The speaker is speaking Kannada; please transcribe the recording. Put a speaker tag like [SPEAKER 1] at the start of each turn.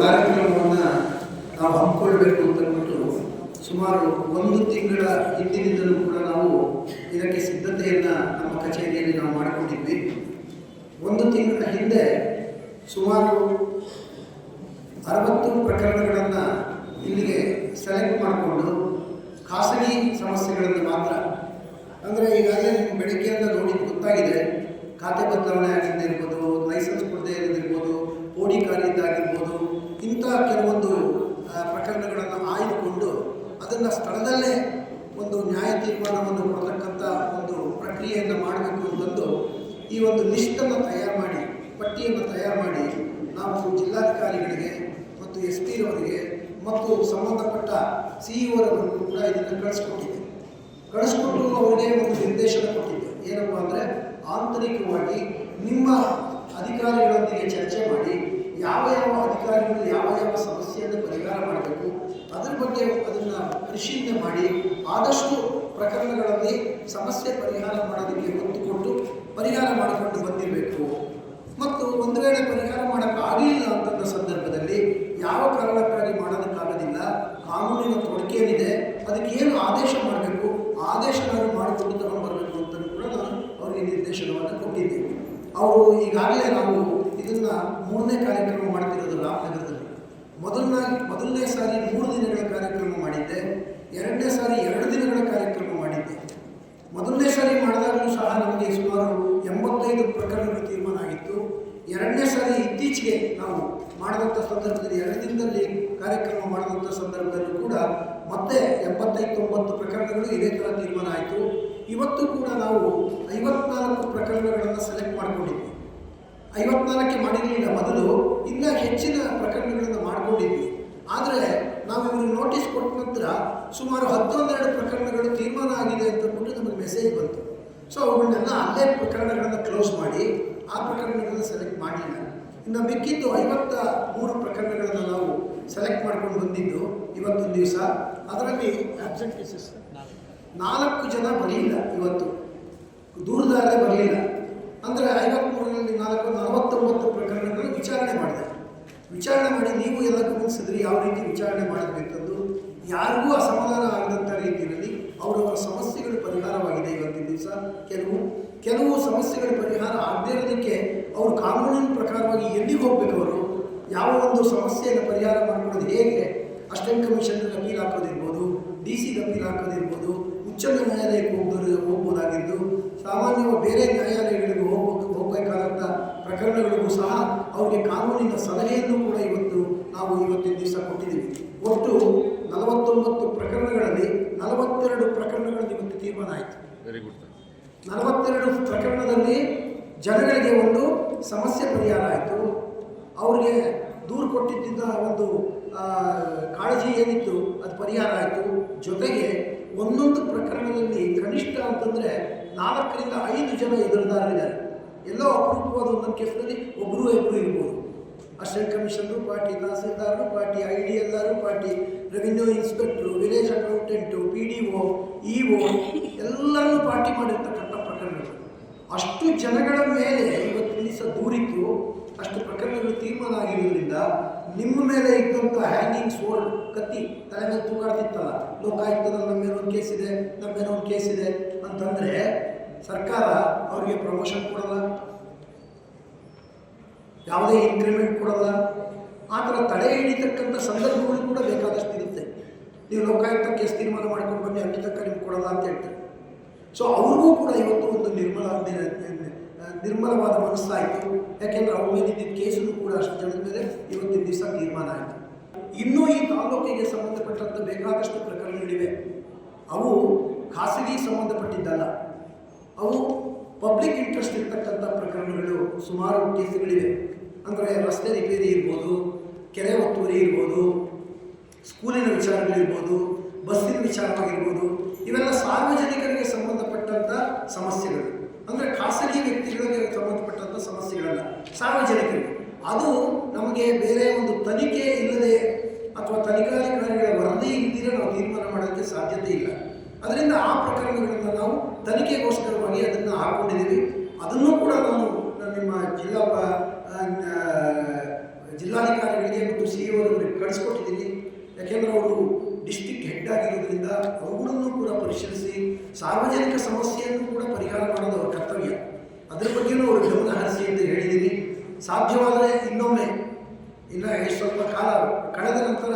[SPEAKER 1] ಕಾರ್ಯಕ್ರಮವನ್ನು ನಾವು ಹಮ್ಮಿಕೊಳ್ಬೇಕು ಅಂತಂದ್ಬಿಟ್ಟು ಸುಮಾರು ಒಂದು ತಿಂಗಳ ಹಿಂದಿನಿಂದಲೂ ಕೂಡ ನಾವು ಇದಕ್ಕೆ ಸಿದ್ಧತೆಯನ್ನು ನಮ್ಮ ಕಚೇರಿಯಲ್ಲಿ ನಾವು ಮಾಡಿಕೊಂಡಿದ್ವಿ. ಒಂದು ತಿಂಗಳ ಹಿಂದೆ ಸುಮಾರು ಅರವತ್ತು ಪ್ರಕರಣಗಳನ್ನು ಇಲ್ಲಿಗೆ ಸೆಲೆಕ್ಟ್ ಮಾಡಿಕೊಂಡು ಖಾಸಗಿ ಸಮಸ್ಯೆಗಳನ್ನು ಮಾತ್ರ, ಅಂದರೆ ಈಗಾಗಲೇ ನಿಮ್ಮ ಬೆಳಗ್ಗೆಯಿಂದ ನೋಡಿ ಗೊತ್ತಾಗಿದೆ, ಖಾತೆ ಬದಲಾವಣೆ ಆಗಿದ್ದಿರ್ಬೋದು ಲೈಸೆನ್ಸ್ ಕೊಡದೇ ಇರೋದಿರ್ಬೋದು ಓಡಿ ಕಾರಿದ್ದಾಗಿರ್ಬೋದು ಇಂಥ ಕೆಲವೊಂದು ಪ್ರಕರಣಗಳನ್ನು ಆಯ್ದುಕೊಂಡು ಅದನ್ನು ಸ್ಥಳದಲ್ಲೇ ಒಂದು ನ್ಯಾಯ ತೀರ್ಮಾನವನ್ನು ಕೊಡತಕ್ಕಂಥ ಒಂದು ಪ್ರಕ್ರಿಯೆಯನ್ನು ಮಾಡಬೇಕು ಅಂತಂದು ಈ ಒಂದು ಲಿಸ್ಟನ್ನು ತಯಾರು ಮಾಡಿ, ಪಟ್ಟಿಯನ್ನು ತಯಾರು ಮಾಡಿ ನಾವು ಜಿಲ್ಲಾಧಿಕಾರಿಗಳಿಗೆ ಮತ್ತು ಎಸ್ ಪಿರವರಿಗೆ ಮತ್ತು ಸಂಬಂಧಪಟ್ಟ ಸಿ ಇಒರವರಿಗೂ ಕೂಡ ಇದನ್ನು ಕಳಿಸ್ಕೊಟ್ಟಿದ್ದೆ. ಕಳಿಸ್ಕೊಟ್ಟು ಅವರಿಗೆ ಒಂದು ನಿರ್ದೇಶನ ಕೊಟ್ಟಿದ್ದೆ. ಏನಪ್ಪ ಅಂದರೆ ಆಂತರಿಕವಾಗಿ ನಿಮ್ಮ ಅಧಿಕಾರಿಗಳೊಂದಿಗೆ ಚರ್ಚೆ ಮಾಡಿ ಯಾವ ಯಾವ ಅಧಿಕಾರಿಗಳು ಯಾವ ಯಾವ ಸಮಸ್ಯೆಯನ್ನು ಪರಿಹಾರ ಮಾಡಬೇಕು ಅದರ ಬಗ್ಗೆ ಅದನ್ನು ಪರಿಶೀಲನೆ ಮಾಡಿ ಆದಷ್ಟು ಪ್ರಕರಣಗಳಲ್ಲಿ ಸಮಸ್ಯೆ ಪರಿಹಾರ ಮಾಡೋದಕ್ಕೆ ಒತ್ತು ಕೊಟ್ಟು ಪರಿಹಾರ ಮಾಡಿಕೊಂಡು ಬಂದಿರಬೇಕು. ಮತ್ತು ಒಂದು ವೇಳೆ ಪರಿಹಾರ ಮಾಡೋಕ್ಕಾಗಲಿಲ್ಲ ಅಂತಂದ ಸಂದರ್ಭದಲ್ಲಿ ಯಾವ ಕಾರಣಕ್ಕಾಗಿ ಮಾಡೋದಕ್ಕಾಗೋದಿಲ್ಲ, ಕಾನೂನಿನ ತೊಡಕೆ ಏನಿದೆ, ಅದಕ್ಕೆ ಏನು ಆದೇಶ ಮಾಡಬೇಕು, ಆದೇಶಗಳನ್ನು ಮಾಡಿಕೊಂಡು ತಗೊಂಡ್ಬರ್ಬೇಕು ಅಂತಲೂ ಕೂಡ ನಾನು ಅವರಿಗೆ ನಿರ್ದೇಶನವನ್ನು ಕೊಟ್ಟಿದ್ದೇನೆ. ಅವರು ಈಗಾಗಲೇ ನಾವು ಇದನ್ನು ಮೂರನೇ ಕಾರ್ಯಕ್ರಮ ಮಾಡ್ತಿರೋದು ರಾಮನಗರದಲ್ಲಿ. ಮೊದಲನೇ ಮೊದಲನೇ ಸಾರಿ ಮೂರು ದಿನಗಳ ಕಾರ್ಯಕ್ರಮ ಮಾಡಿದ್ದೆ, ಎರಡನೇ ಸಾರಿ ಎರಡು ದಿನಗಳ ಕಾರ್ಯಕ್ರಮ ಮಾಡಿದ್ದೆ. ಮೊದಲನೇ ಸಾರಿ ಮಾಡಿದಾಗಲೂ ಸಹ ನಮಗೆ ಸುಮಾರು ಎಂಬತ್ತೈದು ಪ್ರಕರಣಗಳು ತೀರ್ಮಾನ ಆಗಿತ್ತು. ಎರಡನೇ ಸಾರಿ ಇತ್ತೀಚೆಗೆ ನಾವು ಮಾಡಿದಂಥ ಸಂದರ್ಭದಲ್ಲಿ, ಎರಡು ದಿನದಲ್ಲಿ ಕಾರ್ಯಕ್ರಮ ಮಾಡಿದಂಥ ಸಂದರ್ಭದಲ್ಲಿ ಕೂಡ ಮತ್ತೆ ಎಂಬತ್ತೈದು ತೊಂಬತ್ತು ಪ್ರಕರಣಗಳು ಇದೇ ಥರ ತೀರ್ಮಾನ ಆಯಿತು. ಇವತ್ತು ಕೂಡ ನಾವು ಐವತ್ನಾಲ್ಕು ಪ್ರಕರಣಗಳನ್ನು ಸೆಲೆಕ್ಟ್ ಮಾಡಿಕೊಂಡಿದ್ವಿ. ಐವತ್ನಾಲ್ಕೆ ಮಾಡಿರಲಿಲ್ಲ ಮೊದಲು. ಇನ್ನೂ ಹೆಚ್ಚಿನ ಪ್ರಕರಣಗಳನ್ನು ಮಾಡಿಕೊಂಡಿದ್ವಿ. ಆದರೆ ನಾವು ಇವರಿಗೆ ನೋಟಿಸ್ ಕೊಟ್ಟ ನಂತರ ಸುಮಾರು ಹತ್ತೊಂದೆರಡು ಪ್ರಕರಣಗಳು ತೀರ್ಮಾನ ಆಗಿದೆ ಅಂತ ಅಂದ್ಬಿಟ್ಟು ನಮಗೆ ಮೆಸೇಜ್ ಬಂತು. ಸೊ ಅವುಗಳನ್ನೆಲ್ಲ ಅಲ್ಲೇ ಪ್ರಕರಣಗಳನ್ನು ಕ್ಲೋಸ್ ಮಾಡಿ, ಆ ಪ್ರಕರಣಗಳನ್ನು ಸೆಲೆಕ್ಟ್ ಮಾಡಲಿಲ್ಲ. ಇನ್ನು ಮಿಕ್ಕಿದ್ದು ಐವತ್ತ ಮೂರು ಪ್ರಕರಣಗಳನ್ನು ನಾವು ಸೆಲೆಕ್ಟ್ ಮಾಡ್ಕೊಂಡು ಬಂದಿದ್ದು ಇವತ್ತೊಂದು ದಿವಸ. ಅದರಲ್ಲಿ ಆಬ್ಸೆಂಟ್ ಕೇಸಸ್ ನಾಲ್ಕು ಜನ ಬರಲಿಲ್ಲ ಇವತ್ತು. ದೂರದಾರೇ ಬರಲಿಲ್ಲ ಅಂದರೆ ಐವತ್ಮೂರರಲ್ಲಿ ನಾಲ್ಕು ನಲವತ್ತೊಂಬತ್ತು ಪ್ರಕರಣಗಳು ವಿಚಾರಣೆ ಮಾಡಿದೆ. ವಿಚಾರಣೆ ಮಾಡಿ ನೀವು ಎಲ್ಲ ಗಮನಿಸಿದ್ರಿ ಯಾವ ರೀತಿ ವಿಚಾರಣೆ ಮಾಡಬೇಕಂದು ಯಾರಿಗೂ ಅಸಮಾಧಾನ ಆಗದಂಥ ರೀತಿಯಲ್ಲಿ ಅವರವರ ಸಮಸ್ಯೆಗಳು ಪರಿಹಾರವಾಗಿದೆ ಇವತ್ತಿನ ದಿವಸ. ಕೆಲವು ಕೆಲವು ಸಮಸ್ಯೆಗಳ ಪರಿಹಾರ ಆಗದೇ ಇರೋದಕ್ಕೆ ಅವರು ಕಾನೂನಿನ ಪ್ರಕಾರವಾಗಿ ಎಲ್ಲಿಗೆ ಹೋಗಬೇಕು ಅವರು? ಯಾವ ಒಂದು ಸಮಸ್ಯೆಯನ್ನು ಪರಿಹಾರ ಮಾಡಿಕೊಳ್ಳೋದು ಹೇಗೆ? ಅಷ್ಟೇ ಕಮಿಷನ್ ಅಪೀಲ್ ಹಾಕೋದಿರ್ಬೋದು, ಡಿ ಸಿ ಅಪೀಲ್ ಹಾಕೋದಿರ್ಬೋದು, ಉಚ್ಚ ನ್ಯಾಯಾಲಯಕ್ಕೆ ಹೋಗ್ಬೋದು ಹೋಗ್ಬೋದಾಗಿದ್ದು, ಸಾಮಾನ್ಯವಾಗಿ ಬೇರೆ ನ್ಯಾಯಾಲಯಗಳಿಗೆ ಹೋಗಬೇಕಾದಂಥ ಪ್ರಕರಣಗಳಿಗೂ ಸಹ ಅವರಿಗೆ ಕಾನೂನಿನ ಸಲಹೆಯನ್ನು ಕೂಡ ಇವತ್ತು ನಾವು ಇವತ್ತಿನ ದಿವಸ ಕೊಟ್ಟಿದ್ದೀವಿ ಒಟ್ಟು ನಲವತ್ತೊಂಬತ್ತು ಪ್ರಕರಣಗಳಲ್ಲಿ ನಲವತ್ತೆರಡು ಪ್ರಕರಣಗಳಲ್ಲಿ ಇವತ್ತು ತೀರ್ಮಾನ ಆಯಿತು.
[SPEAKER 2] ವೆರಿ ಗುಡ್
[SPEAKER 1] ನಲವತ್ತೆರಡು ಪ್ರಕರಣದಲ್ಲಿ ಜನಗಳಿಗೆ ಒಂದು ಸಮಸ್ಯೆ ಪರಿಹಾರ ಆಯಿತು. ಅವರಿಗೆ ದೂರು ಕೊಟ್ಟಿದ್ದ ಒಂದು ಕಾಳಜಿ ಏನಿತ್ತು ಅದು ಪರಿಹಾರ ಆಯಿತು. ಜೊತೆಗೆ ಒಂದೊಂದು ಪ್ರಕರಣದಲ್ಲಿ ಕನಿಷ್ಠ ಅಂತಂದರೆ ನಾಲ್ಕರಿಂದ ಐದು ಜನ ಎದುರುದಾರರಿದ್ದಾರೆ ಎಲ್ಲೋ ಅಪರೂಪವಾದ ಒಂದೊಂದು ಕೇಸಲ್ಲಿ ಒಬ್ಬರು ಇಬ್ಬರು ಇರ್ಬೋದು. ಅಸಿಸ್ಟೆಂಟ್ ಕಮಿಷನರು ಪಾರ್ಟಿ ತಹಸೀಲ್ದಾರರು ಪಾರ್ಟಿ ಐ ಡಿ ಎಲ್ಲರೂ party, revenue inspector, village accountant, P D O, E O ಎಲ್ಲರನ್ನೂ ಪಾರ್ಟಿ ಮಾಡಿರ್ತಕ್ಕಂಥ ಪ್ರಕರಣಗಳು. ಅಷ್ಟು ಜನಗಳ ಮೇಲೆ ಇವತ್ತು ದಿವಸ ದೂರಿತ್ತು ಅಷ್ಟು ಪ್ರಕರಣಗಳು ತೀರ್ಮಾನ ಆಗಿರೋದ್ರಿಂದ ನಿಮ್ಮ ಮೇಲೆ ಇದ್ದಂಥ ಹ್ಯಾಂಗಿಂಗ್ ಸೋಲ್ಡ್ ಕತ್ತಿ ತಲೆ ಮೇಲೆ ತೂಗಾಡ್ತಿತ್ತಲ್ಲ ಲೋಕಾಯುಕ್ತದ ನಮ್ಮ ಮೇಲೆ ಒಂದು ಕೇಸ್ ಇದೆ, ನಮ್ಮ ಮೇಲೆ ಒಂದು ಕೇಸ್ ಇದೆ ಅಂತಂದರೆ ಸರ್ಕಾರ ಅವರಿಗೆ ಪ್ರಮೋಷನ್ ಕೊಡಲ್ಲ. ಯಾವುದೇ ಇನ್ಕ್ರಿಮೆಂಟ್ ಕೊಡಲ್ಲ. ಆ ಥರ ತಡೆ ಹಿಡಿತಕ್ಕಂಥ ಸಂದರ್ಭಗಳು ಕೂಡ ಬೇಕಾದಷ್ಟು ಇರುತ್ತೆ. ನೀವು ಲೋಕಾಯುಕ್ತ ಕೇಸ್ ತೀರ್ಮಾನ ಮಾಡ್ಕೊಂಡು ಬನ್ನಿ, ಅಲ್ಲಿ ತಕ್ಕ ನಿಮ್ಗೆ ಕೊಡಲ್ಲ ಅಂತ ಹೇಳ್ತಾರೆ. ಸೊ ಅವ್ರಿಗೂ ಕೂಡ ಇವತ್ತು ಒಂದು ನಿರ್ಮಲ ನಿರ್ಮಲವಾದ ಮನಸ್ಸಾಯಿತು. ಯಾಕೆಂದ್ರೆ ಅವ್ರ ಮೇಲೆ ಇದ್ದಿದ್ದ ಕೇಸನ್ನು ಕೂಡ ಅಷ್ಟು ಜನದ ಮೇಲೆ ಇವತ್ತಿನ ದಿವಸ ತೀರ್ಮಾನ ಆಯಿತು. ಇನ್ನೂ ಈ ತಾಲೂಕಿಗೆ ಸಂಬಂಧಪಟ್ಟಂಥ ಬೇಕಾದಷ್ಟು ಪ್ರಕರಣಗಳಿವೆ. ಅವು ಖಾಸಗಿ ಸಂಬಂಧಪಟ್ಟಿದ್ದಲ್ಲ. ಅವು ಪಬ್ಲಿಕ್ ಇಂಟ್ರೆಸ್ಟ್ ಇರ್ತಕ್ಕಂಥ ಪ್ರಕರಣಗಳು ಸುಮಾರು ಕೇಸುಗಳಿವೆ. ಅಂದರೆ ರಸ್ತೆ ರಿಪೇರಿ ಇರ್ಬೋದು, ಕೆರೆ ಒತ್ತುವರಿ ಇರ್ಬೋದು, ಸ್ಕೂಲಿನ ವಿಚಾರಗಳಿರ್ಬೋದು, ಬಸ್ಸಿನ ವಿಚಾರವಾಗಿರ್ಬೋದು, ಇವೆಲ್ಲ ಸಾರ್ವಜನಿಕರಿಗೆ ಸಂಬಂಧಪಟ್ಟಂಥ ಸಮಸ್ಯೆಗಳು. ಅಂದರೆ ಖಾಸಗಿ ವ್ಯಕ್ತಿಗಳಿಗೆ ಸಂಬಂಧಪಟ್ಟಂಥ ಸಮಸ್ಯೆಗಳಲ್ಲ, ಸಾರ್ವಜನಿಕರಿಗೆ. ಅದು ನಮಗೆ ಬೇರೆ ಒಂದು ತನಿಖೆ ಇಲ್ಲದೆ ಅಥವಾ ತನಿಖಾಧಿಕಾರಿಗಳ ವರದಿ ಇಲ್ಲದಿರ ನಾವು ತೀರ್ಮಾನ ಮಾಡೋಕ್ಕೆ ಸಾಧ್ಯತೆ ಇಲ್ಲ. ಅದರಿಂದ ಆ ಪ್ರಕರಣಗಳನ್ನು ನಾವು ತನಿಖೆಗೋಸ್ಕರವಾಗಿ ಅದನ್ನು ಹಾಕೊಂಡಿದ್ದೀವಿ. ಅದನ್ನು ಕೂಡ ನಾನು ನಿಮ್ಮ ಜಿಲ್ಲಾ ಜಿಲ್ಲಾಧಿಕಾರಿಗಳಿಗೆ ಮತ್ತು ಸಿ ಅವರಿಗೆ ಕಳಿಸ್ಕೊಟ್ಟಿದ್ದೀನಿ. ಯಾಕೆಂದರೆ ಅವರು ಡಿಸ್ಟಿಕ್ ಹೆಡ್ ಆಗಿರೋದ್ರಿಂದ ಅವುಗಳನ್ನು ಕೂಡ ಪರಿಶೀಲಿಸಿ ಸಾರ್ವಜನಿಕ ಸಮಸ್ಯೆಯನ್ನು ಕೂಡ ಪರಿಹಾರ ಮಾಡೋದು ಅವರ ಕರ್ತವ್ಯ. ಅದರ ಬಗ್ಗೆಯೂ ಅವರು ಗಮನ ಹರಿಸಿ ಅಂತ ಹೇಳಿದ್ದೀನಿ. ಸಾಧ್ಯವಾದರೆ ಇನ್ನೊಮ್ಮೆ, ಇನ್ನು ಸ್ವಲ್ಪ ಕಾಲ, ಕಳೆದ ನಂತರ